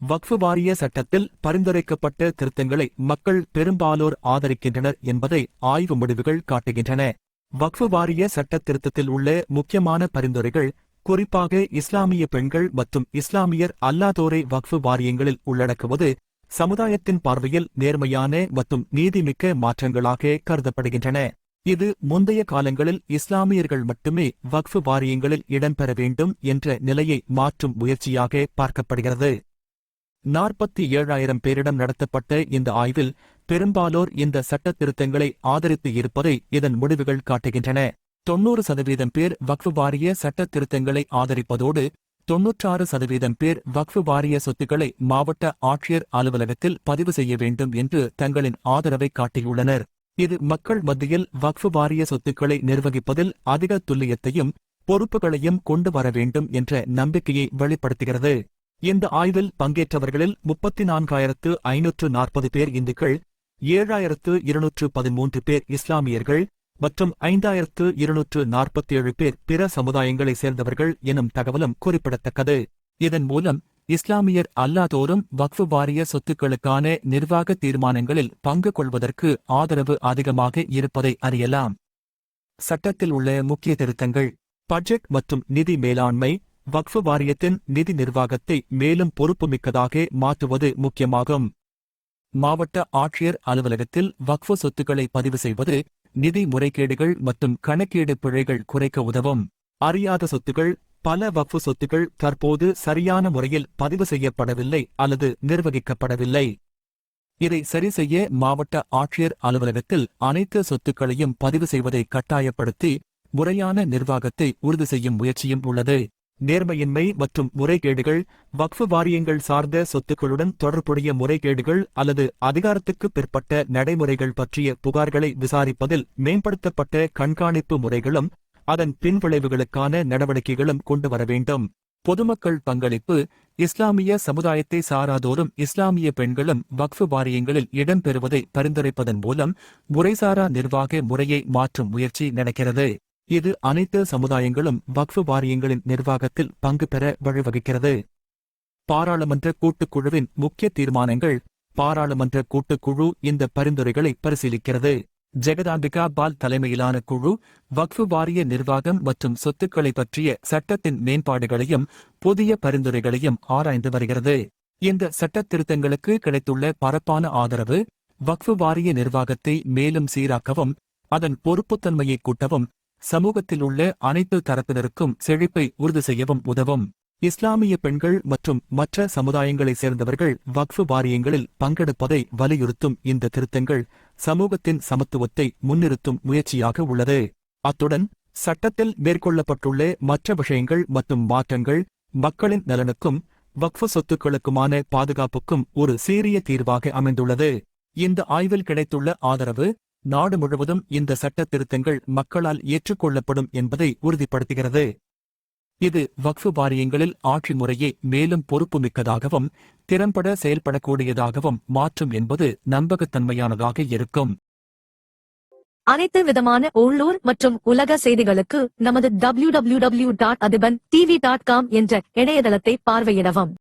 வக்ஃபு வாரிய சட்டத்தில் பரிந்துரைக்கப்பட்ட திருத்தங்களை மக்கள் பெரும்பாலோர் ஆதரிக்கின்றனர் என்பதை ஆய்வு முடிவுகள் காட்டுகின்றன. வக்ஃபு வாரிய சட்ட திருத்தத்தில் உள்ள முக்கியமான பரிந்துரைகள் குறிப்பாக இஸ்லாமிய பெண்கள் மற்றும் இஸ்லாமியர் அல்லாதோரை வக்ஃபு வாரியங்களில் உள்ளடக்குவது சமுதாயத்தின் பார்வையில் நேர்மையான மற்றும் நீதிமிக்க மாற்றங்களாக கருதப்படுகின்றன. இது முந்தைய காலங்களில் இஸ்லாமியர்கள் மட்டுமே வக்ஃபு வாரியங்களில் இடம்பெற வேண்டும் என்ற நிலையை மாற்றும் முயற்சியாக பார்க்கப்படுகிறது. நாற்பத்தி ஏழாயிரம் பேரிடம் நடத்தப்பட்ட இந்த ஆய்வில் பெரும்பாலோர் இந்த சட்ட திருத்தங்களை ஆதரித்து இருப்பதை இதன் முடிவுகள் காட்டுகின்றன. தொன்னூறு சதவீதம் பேர் வக்ஃபு வாரிய சட்ட திருத்தங்களை ஆதரிப்பதோடு தொன்னூற்றாறு சதவீதம் பேர் வக்ஃபு வாரிய சொத்துக்களை மாவட்ட ஆட்சியர் அலுவலகத்தில் பதிவு செய்ய வேண்டும் என்று தங்களின் ஆதரவை காட்டியுள்ளனர். இது மக்கள் மத்தியில் வக்ஃபு வாரிய சொத்துக்களை நிர்வகிப்பதில் அதிக துல்லியத்தையும் பொறுப்புகளையும் கொண்டு வர வேண்டும் என்ற நம்பிக்கையை வெளிப்படுத்துகிறது. இந்த ஆய்வில் பங்கேற்றவர்களில் முப்பத்தி நான்காயிரத்து ஐநூற்று நாற்பது பேர் இந்துக்கள் ஏழாயிரத்து இருநூற்று பதிமூன்று பேர் இஸ்லாமியர்கள் மற்றும் ஐந்தாயிரத்து இருநூற்று நாற்பத்தேழு பேர் பிற சமுதாயங்களைச் சேர்ந்தவர்கள் எனும் தகவலும் குறிப்பிடத்தக்கது. இதன் மூலம் இஸ்லாமியர் அல்லாதோரும் வக்ஃபு வாரிய சொத்துக்களுக்கான நிர்வாக தீர்மானங்களில் பங்கு கொள்வதற்கு ஆதரவு அதிகமாக இருப்பதை அறியலாம். சட்டத்தில் உள்ள முக்கிய திருத்தங்கள். பட்ஜெட் மற்றும் நிதி மேலாண்மை வக்ஃபு வாரியத்தின் நிதி நிர்வாகத்தை மேலும் பொறுப்புமிக்கதாக மாற்றுவது முக்கியமாகும். மாவட்ட ஆட்சியர் அலுவலகத்தில் வக்ஃபு சொத்துக்களை பதிவு செய்வது நிதி முறைகேடுகள் மற்றும் கணக்கீடு பிழைகள் குறைக்க உதவும். அறியாத சொத்துகள் பல வக்ஃபு சொத்துக்கள் தற்போது சரியான முறையில் பதிவு செய்யப்படவில்லை அல்லது நிர்வகிக்கப்படவில்லை. இதை சரி செய்ய மாவட்ட ஆட்சியர் அலுவலகத்தில் அனைத்து சொத்துக்களையும் பதிவு செய்வதை கட்டாயப்படுத்தி முறையான நிர்வாகத்தை உறுதி செய்யும் முயற்சியும் உள்ளது. நேர்மையின்மை மற்றும் முறைகேடுகள் வக்ஃபு வாரியங்கள் சார்ந்த சொத்துக்களுடன் தொடர்புடைய முறைகேடுகள் அல்லது அதிகாரத்துக்கு பிற்பட்ட நடைமுறைகள் பற்றிய புகார்களை விசாரிப்பதில் மேம்படுத்தப்பட்ட கண்காணிப்பு முறைகளும் அதன் பின்விளைவுகளுக்கான நடவடிக்கைகளும் கொண்டு வர வேண்டும். பொதுமக்கள் பங்களிப்பு இஸ்லாமிய சமுதாயத்தை சாராதோரும் இஸ்லாமிய பெண்களும் வக்ஃபு வாரியங்களில் இடம்பெறுவதை பரிந்துரைப்பதன் மூலம் முறைசாரா நிர்வாக முறையை மாற்றும் முயற்சி நடக்கிறது. இது அனைத்து சமுதாயங்களும் வக்ஃபு வாரியங்களின் நிர்வாகத்தில் பங்கு பெற வழிவகுக்கிறது. பாராளுமன்ற கூட்டுக்குழுவின் முக்கிய தீர்மானங்கள் பாராளுமன்ற கூட்டுக்குழு இந்த பரிந்துரைகளை பரிசீலிக்கிறது. ஜெகதாம்பிகா பால் தலைமையிலான குழு வக்ஃபு வாரிய நிர்வாகம் மற்றும் சொத்துக்களை பற்றிய சட்டத்தின் மேம்பாடுகளையும் புதிய பரிந்துரைகளையும் ஆராய்ந்து வருகிறது. இந்த சட்ட திருத்தங்களுக்கு கிடைத்துள்ள பரப்பான ஆதரவு வக்ஃபு வாரிய நிர்வாகத்தை மேலும் சீராக்கவும் அதன் பொறுப்புத்தன்மையை கூட்டவும் சமூகத்தில் உள்ள அனைத்து தரப்பினருக்கும் செழிப்பை உறுதி செய்யவும் உதவும். இஸ்லாமிய பெண்கள் மற்றும் மற்ற சமுதாயங்களைச் சேர்ந்தவர்கள் வக்ஃபு வாரியங்களில் பங்கெடுப்பதை வலியுறுத்தும் இந்த திருத்தங்கள் சமூகத்தின் சமத்துவத்தை முன்னிறுத்தும் முயற்சியாக உள்ளது. அத்துடன் சட்டத்தில் மேற்கொள்ளப்பட்டுள்ள மற்ற விஷயங்கள் மற்றும் மாற்றங்கள் மக்களின் நலனுக்கும் வக்ஃபு சொத்துக்களுக்குமான பாதுகாப்புக்கும் ஒரு சீரிய தீர்வாக அமைந்துள்ளது. இந்த ஆய்வில் கிடைத்துள்ள ஆதரவு நாடு முழுவதும் இந்த சட்ட திருத்தங்கள் மக்களால் ஏற்றுக்கொள்ளப்படும் என்பதை உறுதிப்படுத்துகிறது. இது வக்ஃபு வாரியங்களில் ஆட்சி முறையை மேலும் பொறுப்புமிக்கதாகவும் திறம்பட செயல்படக்கூடியதாகவும் மாற்றும் என்பது நம்பகத்தன்மையானதாக இருக்கும். அனைத்து விதமான உள்ளூர் மற்றும் உலக செய்திகளுக்கு நமது W W W dot Athiban TV dot com என்ற இணையதளத்தை பார்வையிடவும்.